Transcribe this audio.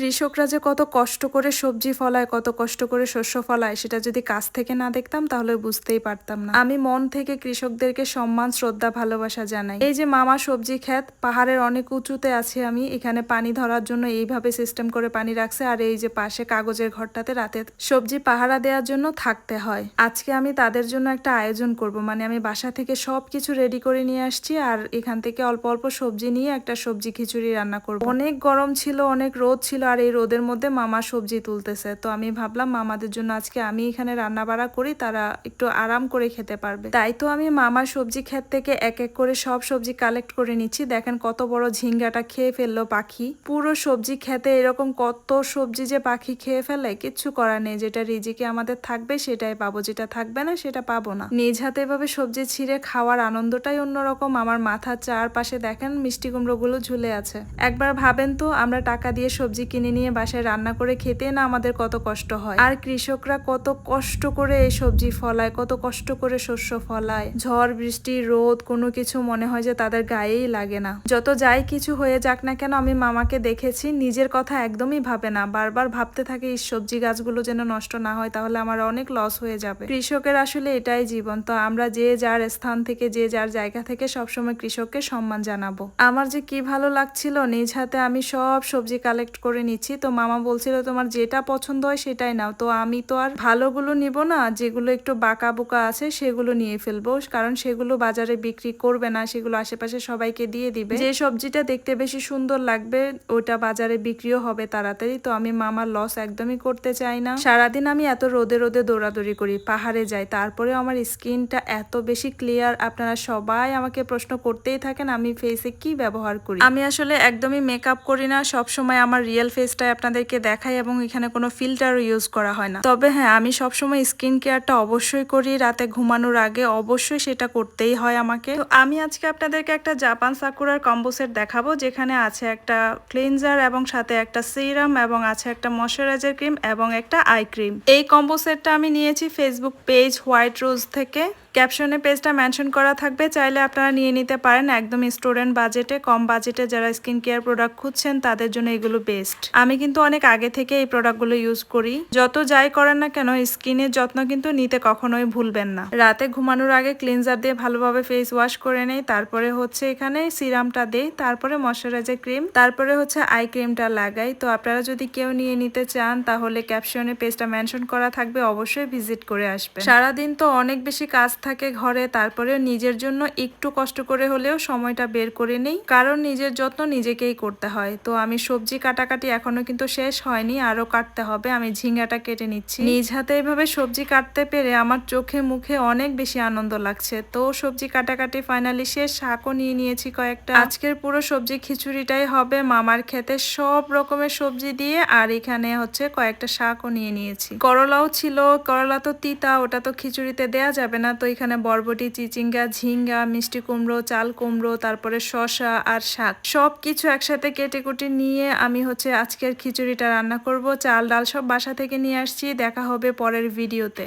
কৃষকরা যে কত কষ্ট করে সবজি ফলায়, কত কষ্ট করে শস্য ফলায়, সেটা যদি কাছ থেকে না দেখতাম, তাহলে বুঝতেই পারতাম না। আমি মন থেকে কৃষকদেরকে সম্মান, শ্রদ্ধা, ভালোবাসা জানাই। এই যে মামা সবজি ক্ষেত, পাহাড়ের অনেক উঁচুতে আছে আমি, এখানে পানি ধরার জন্য এইভাবে সিস্টেম করে পানি রাখছে, আর এই যে পাশে কাগজের ঘরটাতে রাতে সবজি পাহারা দেওয়ার জন্য থাকতে হয়। আজকে আমি তাদের জন্য একটা আয়োজন করব মানে আমি বাসা থেকে সব কিছু রেডি করে নিয়ে আসছি, আর এখান থেকে অল্প অল্প সবজি নিয়ে একটা সবজি খিচুড়ি রান্না করব। অনেক গরম ছিল, অনেক রোদ ছিল আর এই রোদের মধ্যে মামা সবজি তুলতেছে। তো আমি ভাবলাম মামাদের জন্য আজকে আমি এখানে রান্না বাড়া করি, তারা একটু আরাম করে খেতে পারবে। তাই তো আমি মামার সবজি ক্ষেত থেকে এক এক করে সব সবজি কালেক্ট করে নিচ্ছি। দেখেন কত বড় ঝিঙ্গাটা খেয়ে ফেলল পাখি। পুরো সবজি খেতে এরকম কত সবজি যে পাখি খেয়ে ফেলে, কিচ্ছু করার নেই। যেটা রিজিকে আমাদের থাকবে, সেটাই পাবো। যেটা থাকবে না, সেটা পাবো না। নিজ হাতে এভাবে সবজি ছিঁড়ে খাওয়ার আনন্দটাই অন্যরকম। আমার মাথার চারপাশে দেখেন মিষ্টি কুমড়োগুলো ঝুলে আছে। একবার ভাবেন তো, আমরা টাকা দিয়ে সবজি কিনে নিয়ে বাসায় রান্না করে খেতে না আমাদের কত কষ্ট হয়। আর কৃষকরা কত কষ্ট করে এই সবজি ফলায়, কত কষ্ট করে শস্য ফলায়। ঝড়, বৃষ্টি, রোদ, কোনো কিছু মনে হয় যে তাদের গায়েই লাগে না। যত যাই কিছু হয়ে যাক না কেন আমি মামাকে দেখেছি, নিজের কথা একদমই ভাবে না। বারবার ভাবতে থাকে, এই সবজি গাছগুলো যেন নষ্ট না হয়, তাহলে আমার অনেক লস হয়ে যাবে। কৃষকের আসলে এটাই জীবন। তো আমরা যে যার স্থান থেকে, যে যার জায়গা থেকে সবসময় কৃষককে সম্মান জানাব। আমার যে কি ভালো লাগছিল, নিজ হাতে আমি সব সবজি কালেক্ট করে নিচ্ছি। তো মামা বলছিল, তোমার যেটা পছন্দ হয় সেটাই নাও। তো আমি তো আর ভালোগুলো নিব না, যেগুলো একটু বাঁকা বোকা আছে সেগুলো নিয়ে ফেলব। কারণ সেগুলো বাজারে বিক্রি করবে না, সেগুলো আশেপাশে সবাইকে দিয়ে দিবে। যে সবজিটা দেখতে বেশি সুন্দর লাগবে, ওটা বাজারে বিক্রিও হবে তাড়াতাড়ি। তো আমি মামার লস একদমই করতে চাই না। সারাদিন আমি এত রোদে রোদে দৌড়াদৌড়ি করি, পাহাড়ে যাই। তারপরে আমার স্কিনটা এত বেশি ক্লিয়ার আপনারা সবাই আমাকে প্রশ্ন করতেই থাকেন, আমি ফেসে কি ব্যবহার করি? আমি আসলে একদমই মেকআপ করি না সব সময় আমার রিয়েল ফেসটাই আপনাদেরকে দেখাই এবং এখানে কোনো ফিল্টারও ইউজ করা হয় না। তবে হ্যাঁ আমি সবসময় স্কিন কেয়ারটা অবশ্যই করি, রাতে ঘুমানোর আগে অবশ্যই সেটা করতেই হয় আমাকে। তো আমি আজকে আপনাদেরকে একটা জাপান সাকুরার কম্বো সেট দেখাবো, যেখানে আছে একটা ক্লিনজার এবং সাথে একটা সিরাম এবং আছে একটা ময়শ্চারাইজার ক্রিম এবং একটা আই ক্রিম এই কম্বো সেটটা আমি নিয়েছি ফেসবুক পেজ হোয়াইট রোজ থেকে। ক্যাপশনে পেজটা মেনশন করা থাকবে, চাইলে আপনারা নিয়ে নিতে পারেন। একদম স্টুডেন্ট বাজেটে কম বাজেটে যারা স্কিন কেয়ার প্রোডাক্ট খুঁজছেন, তাদের জন্য এগুলো বেস্ট আমি কিন্তু অনেক আগে থেকে এই প্রোডাক্টগুলো ইউজ করি। যত যাই করেন না কেন স্কিনের যত্ন কিন্তু নিতে কখনোই ভুলবেন না। রাতে ঘুমানোর আগে ক্লিনজার দিয়ে ভালোভাবে ফেস ওয়াশ করে নেই। তারপরে হচ্ছে এখানে সিরামটা দেই। তারপরে ময়শ্চারাইজার ক্রিম তারপরে হচ্ছে আই ক্রিমটা লাগাই। তো আপনারা যদি কেউ নিয়ে নিতে চান, তাহলে ক্যাপশনে পেজটা মেনশন করা থাকবে। অবশ্যই ভিজিট করে আসবেন। সারাদিন তো অনেক বেশি কাজ থাকে ঘরে তারপরে নিজের জন্য একটু কষ্ট করে হলেও সময়টা বের করে নেই। কারণ নিজের যত্ন নিজেকেই করতে হয়। তো আমি সবজি কাটাকাটি এখনও কিন্তু শেষ হয়নি আরও কাটতে হবে। আমি ঝিঙ্গাটা কেটে নিচ্ছি। নিজ হাতে এভাবে সবজি কাটতে পেরে আমার চোখে মুখে অনেক বেশি আনন্দ লাগছে। তো সবজি কাটাকাটি ফাইনালি শেষ, শাকও নিয়ে নিয়েছি কয়েকটা। আজকের পুরো সবজি খিচুড়িটাই হবে মামার খেতে সব রকমের সবজি দিয়ে আর এখানে হচ্ছে কয়েকটা শাকও নিয়ে নিয়েছি। করলাও ছিল, করলা তো তিতা, ওটা তো খিচুড়িতে দেয়া যাবে না। তো এখানে বরবটি, চিচিঙ্গা, ঝিঙ্গা, মিষ্টি কুমড়ো, চাল কুমড়ো, তারপরে শশা আর শাক। সব কিছু একসাথে কেটে কুটে নিয়ে আমি হচ্ছে আজকের খিচুড়িটা রান্না করব। চাল, ডাল সব বাসা থেকে নিয়ে আসছি। দেখা হবে পরের ভিডিওতে।